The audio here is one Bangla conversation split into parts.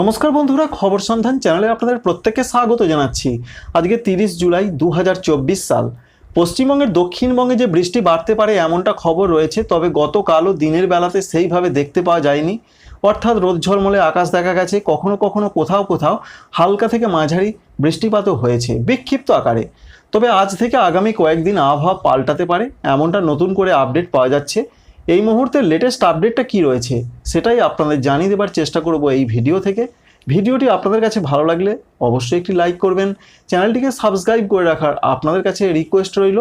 নমস্কার বন্ধুরা, খবর সন্ধান চ্যানেলে আপনাদের প্রত্যেককে স্বাগত জানাচ্ছি। আজকে তিরিশ জুলাই দু হাজার চব্বিশ সাল। পশ্চিমবঙ্গের দক্ষিণবঙ্গে যে বৃষ্টি বাড়তে পারে এমনটা খবর রয়েছে, তবে গতকালও দিনের বেলাতে সেইভাবে দেখতে পাওয়া যায়নি। অর্থাৎ রোদ ঝলমলে আকাশ দেখা গেছে, কখনো কখনো কোথাও কোথাও হালকা থেকে মাঝারি বৃষ্টিপাতও হয়েছে, বিক্ষিপ্ত আকারে। তবে আজ থেকে আগামী কয়েকদিন আবহাওয়া পাল্টাতে পারে, এমনটা নতুন করে আপডেট পাওয়া যাচ্ছে। এই মুহূর্তে লেটেস্ট আপডেটটা কি রয়েছে, সেটাই আপনাদের জানিয়ে দেবার চেষ্টা করব এই ভিডিও থেকে। ভিডিওটি আপনাদের কাছে ভালো লাগলে অবশ্যই একটি লাইক করবেন। চ্যানেলটিকে সাবস্ক্রাইব করে রাখার আপনাদের কাছে রিকোয়েস্ট রইল।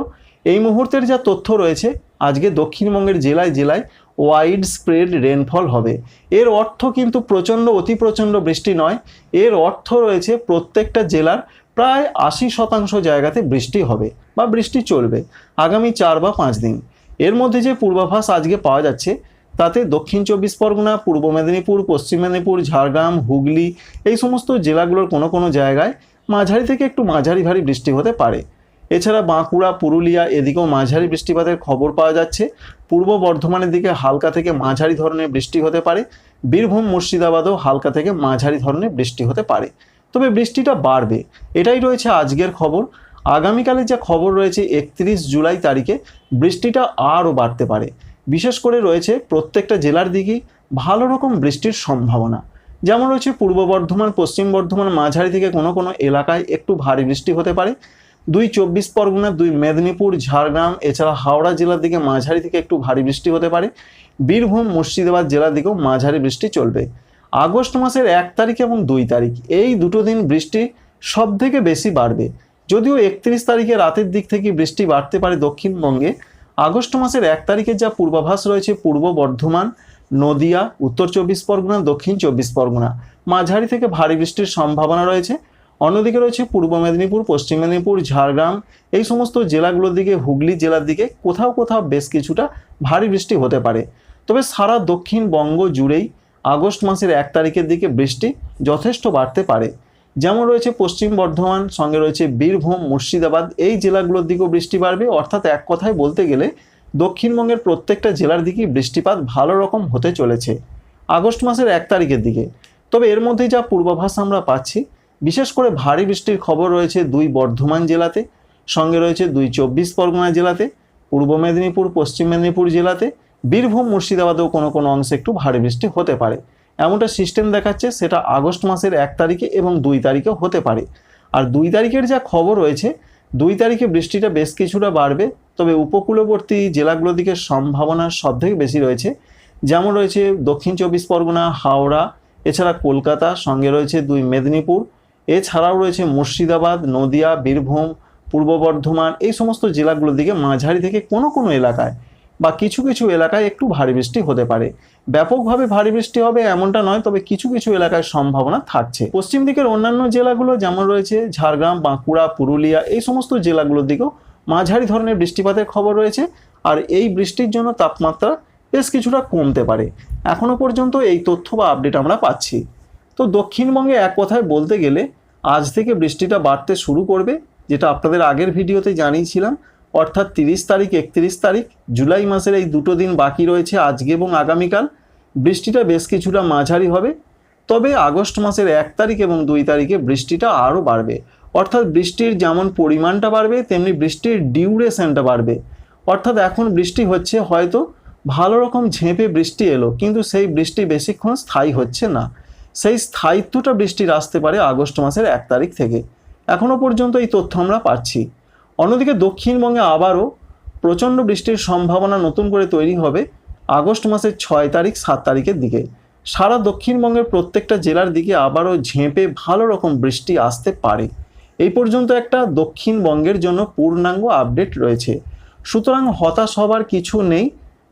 এই মুহূর্তের যা তথ্য রয়েছে, আজকে দক্ষিণবঙ্গের জেলায় জেলায় ওয়াইড স্প্রেড রেনফল হবে। এর অর্থ কিন্তু প্রচণ্ড, অতি প্রচণ্ড বৃষ্টি নয়। এর অর্থ রয়েছে প্রত্যেকটা জেলার প্রায় আশি শতাংশ জায়গাতে বৃষ্টি হবে বা বৃষ্টি চলবে আগামী চার বা পাঁচ দিন। এর মধ্যে যে পূর্বাভাস আজকে পাওয়া যাচ্ছে, তাতে দক্ষিণ চব্বিশ পরগনা, পূর্ব মেদিনীপুর, পশ্চিম মেদিনীপুর, ঝাড়গ্রাম, হুগলি এই সমস্ত জেলাগুলোর কোনো কোনো জায়গায় মাঝারি থেকে একটু মাঝারি ভারী বৃষ্টি হতে পারে। এছাড়া বাঁকুড়া, পুরুলিয়া এদিকেও মাঝারি বৃষ্টিপাতের খবর পাওয়া যাচ্ছে। পূর্ব বর্ধমানের দিকে হালকা থেকে মাঝারি ধরনের বৃষ্টি হতে পারে। বীরভূম, মুর্শিদাবাদেও হালকা থেকে মাঝারি ধরনের বৃষ্টি হতে পারে। তবে বৃষ্টিটা বাড়বে, এটাই রয়েছে আজকের খবর। আগামীকালে যা খবর রয়েছে একত্রিশ জুলাই তারিখে, বৃষ্টিটা আরও বাড়তে পারে। বিশেষ করে রয়েছে প্রত্যেকটা জেলার দিকেই ভালো রকম বৃষ্টির সম্ভাবনা। যেমন রয়েছে পূর্ব বর্ধমান, পশ্চিম বর্ধমান, মাঝারি থেকে কোনো কোনো এলাকায় একটু ভারী বৃষ্টি হতে পারে। দুই চব্বিশ পরগনা, দুই মেদিনীপুর, ঝাড়গ্রাম, এছাড়া হাওড়া জেলার দিকে মাঝারি থেকে একটু ভারী বৃষ্টি হতে পারে। বীরভূম, মুর্শিদাবাদ জেলার দিকেও মাঝারি বৃষ্টি চলবে। আগস্ট মাসের এক তারিখ এবং দুই তারিখ, এই দুটো দিন বৃষ্টি সব থেকে বেশি বাড়বে। যদিও একত্রিশ তারিখে রাতের দিক থেকে বৃষ্টি বাড়তে পারে দক্ষিণবঙ্গে, আগস্ট মাসের এক তারিখে যা পূর্বাভাস রয়েছে, পূর্ব বর্ধমান, নদিয়া, উত্তর চব্বিশ পরগনা, দক্ষিণ চব্বিশ পরগনা। মাঝারি থেকে ভারী বৃষ্টির সম্ভাবনা রয়েছে। অন্যদিকে রয়েছে পূর্ব মেদিনীপুর, পশ্চিম মেদিনীপুর, ঝাড়গ্রাম, এই সমস্ত জেলাগুলোর দিকে, হুগলি জেলার দিকে কোথাও কোথাও বেশ কিছুটা ভারী বৃষ্টি হতে পারে। তবে সারা দক্ষিণবঙ্গ জুড়েই আগস্ট মাসের এক তারিখের দিকে বৃষ্টি যথেষ্ট বাড়তে পারে। যেমন রয়েছে পশ্চিম বর্ধমান, সঙ্গে রয়েছে বীরভূম, মুর্শিদাবাদ, এই জেলাগুলোর দিকেও বৃষ্টি বাড়বে। অর্থাৎ এক কথায় বলতে গেলে, দক্ষিণবঙ্গের প্রত্যেকটা জেলার দিকেই বৃষ্টিপাত ভালো রকম হতে চলেছে আগস্ট মাসের এক তারিখের দিকে। তবে এর মধ্যে যা পূর্বাভাস আমরা পাচ্ছি, বিশেষ করে ভারী বৃষ্টির খবর রয়েছে দুই বর্ধমান জেলাতে, সঙ্গে রয়েছে দুই চব্বিশ পরগনা জেলাতে, পূর্ব মেদিনীপুর, পশ্চিম মেদিনীপুর জেলাতে, বীরভূম, মুর্শিদাবাদেও কোনো কোনো অংশে একটু ভারী বৃষ্টি হতে পারে। এমনটা সিস্টেম দেখাচ্ছে সেটা আগস্ট মাসের এক তারিখে এবং দুই তারিখে হতে পারে। আর দুই তারিখের যা খবর রয়েছে, দুই তারিখে বৃষ্টিটা বেশ কিছুটা বাড়বে, তবে উপকূলবর্তী জেলাগুলোর দিকে সম্ভাবনা সব থেকে বেশি রয়েছে। যেমন রয়েছে দক্ষিণ চব্বিশ পরগনা, হাওড়া, এছাড়া কলকাতা, সঙ্গে রয়েছে দুই মেদিনীপুর। এছাড়াও রয়েছে মুর্শিদাবাদ, নদিয়া, বীরভূম, পূর্ব বর্ধমান, এই সমস্ত জেলাগুলোর দিকে মাঝারি থেকে কোনো কোনো এলাকায় বা কিছু কিছু এলাকায় একটু ভারী বৃষ্টি হতে পারে। ব্যাপকভাবে ভারী বৃষ্টি হবে এমনটা নয়, তবে কিছু কিছু এলাকায় সম্ভাবনা থাকছে। পশ্চিম দিকের অন্যান্য জেলাগুলো যেমন রয়েছে ঝাড়গ্রাম, বাঁকুড়া, পুরুলিয়া, এই সমস্ত জেলাগুলোর দিকেও মাঝারি ধরনের বৃষ্টিপাতের খবর রয়েছে। আর এই বৃষ্টির জন্য তাপমাত্রা বেশ কিছুটা কমতে পারে। এখনও পর্যন্ত এই তথ্য বা আপডেট আমরা পাচ্ছি। তো দক্ষিণবঙ্গে এক কথায় বলতে গেলে, আজ থেকে বৃষ্টিটা বাড়তে শুরু করবে, যেটা আপনাদের আগের ভিডিওতে জানিয়েছিলাম। অর্থাৎ তিরিশ তারিখ, একত্রিশ তারিখ, জুলাই মাসের এই দুটো দিন বাকি রয়েছে আজকে এবং আগামীকাল। বৃষ্টিটা বেশ কিছুটা মাঝারি হবে। তবে আগস্ট মাসের এক তারিখ এবং দুই তারিখে বৃষ্টিটা আরও বাড়বে। অর্থাৎ বৃষ্টির যেমন পরিমাণটা বাড়বে, তেমনি বৃষ্টির ডিউরেশনটা বাড়বে। অর্থাৎ এখন বৃষ্টি হচ্ছে, হয়তো ভালো রকম ঝেঁপে বৃষ্টি এলো, কিন্তু সেই বৃষ্টি বেশিক্ষণ স্থায়ী হচ্ছে না। সেই স্থায়িত্বটা বৃষ্টির আসতে পারে আগস্ট মাসের এক তারিখ থেকে। এখনও পর্যন্ত এই তথ্য আমরা পাচ্ছি। অন্যদিকে দক্ষিণবঙ্গে আবারও প্রচণ্ড বৃষ্টির সম্ভাবনা নতুন করে তৈরি হবে আগস্ট মাসের ছয় তারিখ, সাত তারিখের দিকে। সারা দক্ষিণবঙ্গের প্রত্যেকটা জেলার দিকে আবারও ঝেঁপে ভালো রকম বৃষ্টি আসতে পারে। এই পর্যন্ত একটা দক্ষিণবঙ্গের জন্য পূর্ণাঙ্গ আপডেট রয়েছে। সুতরাং হতাশ হবার কিছু নেই,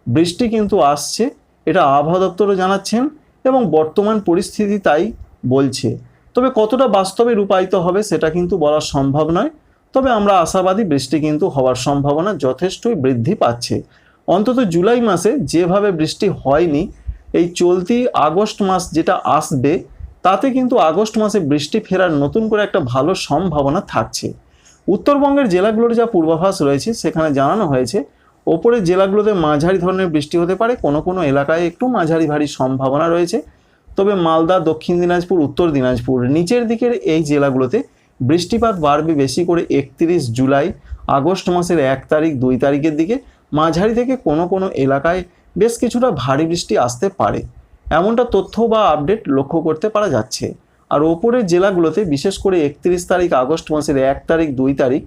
বৃষ্টি কিন্তু আসছে, এটা আবহাওয়া দপ্তরও জানাচ্ছেন এবং বর্তমান পরিস্থিতি তাই বলছে। তবে কতটা বাস্তবে রূপায়িত হবে সেটা কিন্তু বলা সম্ভব নয়। তবে আমরা আশাবাদী বৃষ্টি কিন্তু হওয়ার সম্ভাবনা যথেষ্টই বৃদ্ধি পাচ্ছে। অন্তত জুলাই মাসে যেভাবে বৃষ্টি হয়নি, এই চলতি আগস্ট মাস যেটা আসবে, তাতে কিন্তু আগস্ট মাসে বৃষ্টি ফেরার নতুন করে একটা ভালো সম্ভাবনা থাকছে। উত্তরবঙ্গের জেলাগুলোর যা পূর্বাভাস রয়েছে, সেখানে জানানো হয়েছে, ওপরের জেলাগুলোতে মাঝারি ধরনের বৃষ্টি হতে পারে, কোনো কোনো এলাকায় একটু মাঝারি ভারী সম্ভাবনা রয়েছে। তবে মালদা, দক্ষিণ দিনাজপুর, উত্তর দিনাজপুর, নিচের দিকের এই জেলাগুলোতে বৃষ্টিপাত বাড়বে বেশি করে একত্রিশ জুলাই, আগস্ট মাসের এক তারিখ, দুই তারিখের দিকে। মাঝারি থেকে কোনো কোনো এলাকায় বেশ কিছুটা ভারী বৃষ্টি আসতে পারে। এমনটা তথ্য বা আপডেট লক্ষ্য করতে পারা যাচ্ছে। আর ওপরের জেলাগুলোতে বিশেষ করে একত্রিশ তারিখ, আগস্ট মাসের এক তারিখ, দুই তারিখ,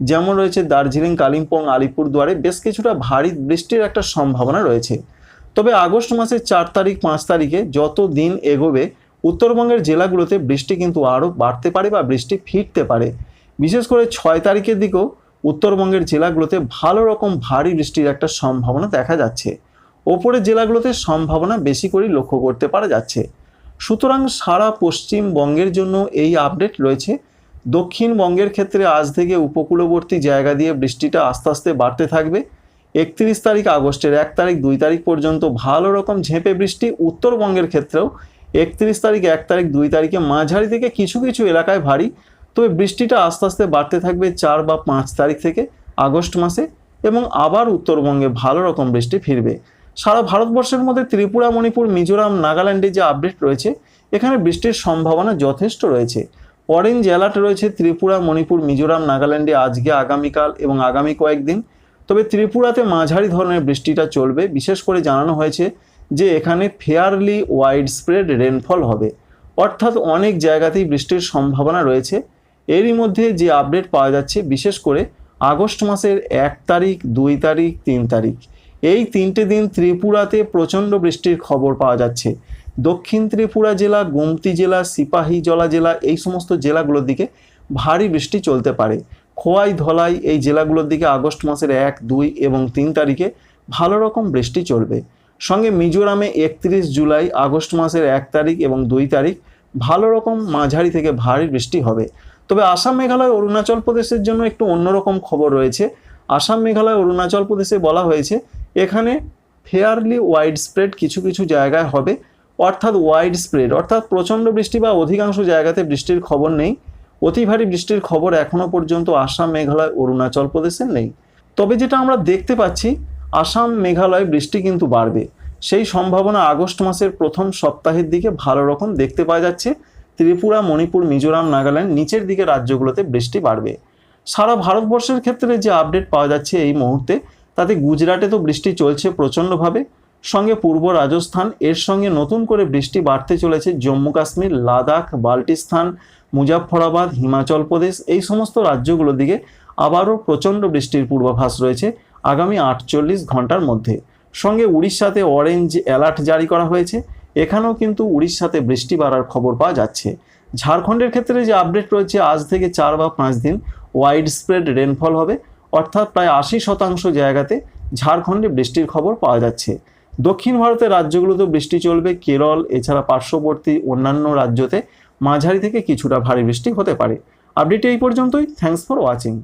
যেমন রয়েছে দার্জিলিং, কালিম্পং, আলিপুরদুয়ারে বেশ কিছুটা ভারী বৃষ্টির একটা সম্ভাবনা রয়েছে। তবে আগস্ট মাসের চার তারিখ, পাঁচ তারিখে যত দিন এগোবে উত্তরবঙ্গের জেলাগুলোতে বৃষ্টি কিন্তু আরও বাড়তে পারে বা বৃষ্টি ফিরতে পারে। বিশেষ করে ছয় তারিখের দিকেও উত্তরবঙ্গের জেলাগুলোতে ভালো রকম ভারী বৃষ্টির একটা সম্ভাবনা দেখা যাচ্ছে। ওপরের জেলাগুলোতে সম্ভাবনা বেশি করে লক্ষ্য করতে পারা যাচ্ছে। সুতরাং সারা পশ্চিমবঙ্গের জন্য এই আপডেট রয়েছে। দক্ষিণবঙ্গের ক্ষেত্রে আজ থেকে উপকূলবর্তী জায়গা দিয়ে বৃষ্টিটা আস্তে আস্তে বাড়তে থাকবে। একত্রিশ তারিখ আগস্টের এক তারিখ দুই তারিখ পর্যন্ত ভালো রকম ঝেঁপে বৃষ্টি উত্তরবঙ্গের ক্ষেত্রেও একত্রিশ তারিখ, এক তারিখ, দুই তারিখে মাঝারি থেকে কিছু কিছু এলাকায় ভারী। তবে বৃষ্টিটা আস্তে আস্তে বাড়তে থাকবে চার বা পাঁচ তারিখ থেকে আগস্ট মাসে এবং আবার উত্তরবঙ্গে ভালো রকম বৃষ্টি ফিরবে। সারা ভারতবর্ষের মধ্যে ত্রিপুরা, মণিপুর, মিজোরাম, নাগাল্যান্ডে যে আপডেট রয়েছে, এখানে বৃষ্টির সম্ভাবনা যথেষ্ট রয়েছে। অরেঞ্জ অ্যালার্ট রয়েছে ত্রিপুরা, মণিপুর, মিজোরাম, নাগাল্যান্ডে আজকে, আগামীকাল এবং আগামী কয়েকদিন। তবে ত্রিপুরাতে মাঝারি ধরনের বৃষ্টিটা চলবে, বিশেষ করে জানানো হয়েছে যে এখানে ফেয়ারলি ওয়াইড স্প্রেড রেনফল হবে। অর্থাৎ অনেক জায়গাতেই বৃষ্টির সম্ভাবনা রয়েছে। এরই মধ্যে যে আপডেট পাওয়া যাচ্ছে, বিশেষ করে আগস্ট মাসের এক তারিখ, দুই তারিখ, তিন তারিখ। এই তিনটে দিন ত্রিপুরাতে প্রচণ্ড বৃষ্টির খবর পাওয়া যাচ্ছে। দক্ষিণ ত্রিপুরা জেলা, গুমতি জেলা, সিপাহী জলা জেলা, এই সমস্ত জেলাগুলোর দিকে ভারী বৃষ্টি চলতে পারে। খোয়াই, ধলাই এই জেলাগুলোর দিকে আগস্ট মাসের এক, দুই এবং তিন তারিখে ভালো রকম বৃষ্টি চলবে। সঙ্গে মিজোরামে একত্রিশ জুলাই আগস্ট মাসের এক তারিখ এবং দুই তারিখ ভালো রকম মাঝারি থেকে ভারী বৃষ্টি হবে। তবে আসাম মেঘালয় অরুণাচল প্রদেশের জন্য একটু অন্যরকম খবর রয়েছে। আসাম মেঘালয় অরুণাচল প্রদেশে বলা হয়েছে, এখানে ফেয়ারলি ওয়াইড স্প্রেড কিছু কিছু জায়গায় হবে। অর্থাৎ ওয়াইড স্প্রেড অর্থাৎ প্রচণ্ড বৃষ্টি বা অধিকাংশ জায়গাতে বৃষ্টির খবর নেই। অতি ভারী বৃষ্টির খবর এখনও পর্যন্ত আসাম মেঘালয় অরুণাচল প্রদেশে নেই। তবে যেটা আমরা দেখতে পাচ্ছি আসাম, মেঘালয় বৃষ্টি কিন্তু বাড়বে। সেই সম্ভাবনা আগস্ট মাসের প্রথম সপ্তাহের দিকে ভালো রকম দেখতে পাওয়া যাচ্ছে। ত্রিপুরা, মণিপুর, মিজোরাম, নাগাল্যান্ড নিচের দিকে রাজ্যগুলোতে বৃষ্টি বাড়বে। সারা ভারতবর্ষের ক্ষেত্রে যে আপডেট পাওয়া যাচ্ছে এই মুহূর্তে, তাতে গুজরাটে তো বৃষ্টি চলছে প্রচণ্ডভাবে। সঙ্গে পূর্ব রাজস্থান, এর সঙ্গে নতুন করে বৃষ্টি বাড়তে চলেছে জম্মু কাশ্মীর, লাদাখ, বাল্টিস্তান, মুজাফফরাবাদ, হিমাচল প্রদেশ। এই সমস্ত রাজ্যগুলোর দিকে আবারও প্রচণ্ড বৃষ্টির পূর্বাভাস রয়েছে। আগামী আটচল্লিশ ঘণ্টার মধ্যে। সঙ্গে উড়িষ্যাতে অরেঞ্জ অ্যালার্ট জারি করা হয়েছে। এখানেও কিন্তু উড়িষ্যাতে বৃষ্টি বাড়ার খবর পাওয়া যাচ্ছে। ঝাড়খণ্ডের ক্ষেত্রে যে আপডেট রয়েছে, আজ থেকে চার বা পাঁচ দিন ওয়াইড স্প্রেড রেনফল হবে। অর্থাৎ প্রায় আশি শতাংশ জায়গাতে ঝাড়খণ্ডে বৃষ্টির খবর পাওয়া যাচ্ছে। দক্ষিণ ভারতের রাজ্যগুলোতেও বৃষ্টি চলবে। কেরল, এছাড়া পার্শ্ববর্তী অন্যান্য রাজ্যতে মাঝারি থেকে কিছুটা ভারী বৃষ্টি হতে পারে। আপডেট এই পর্যন্তই। Thanks for watching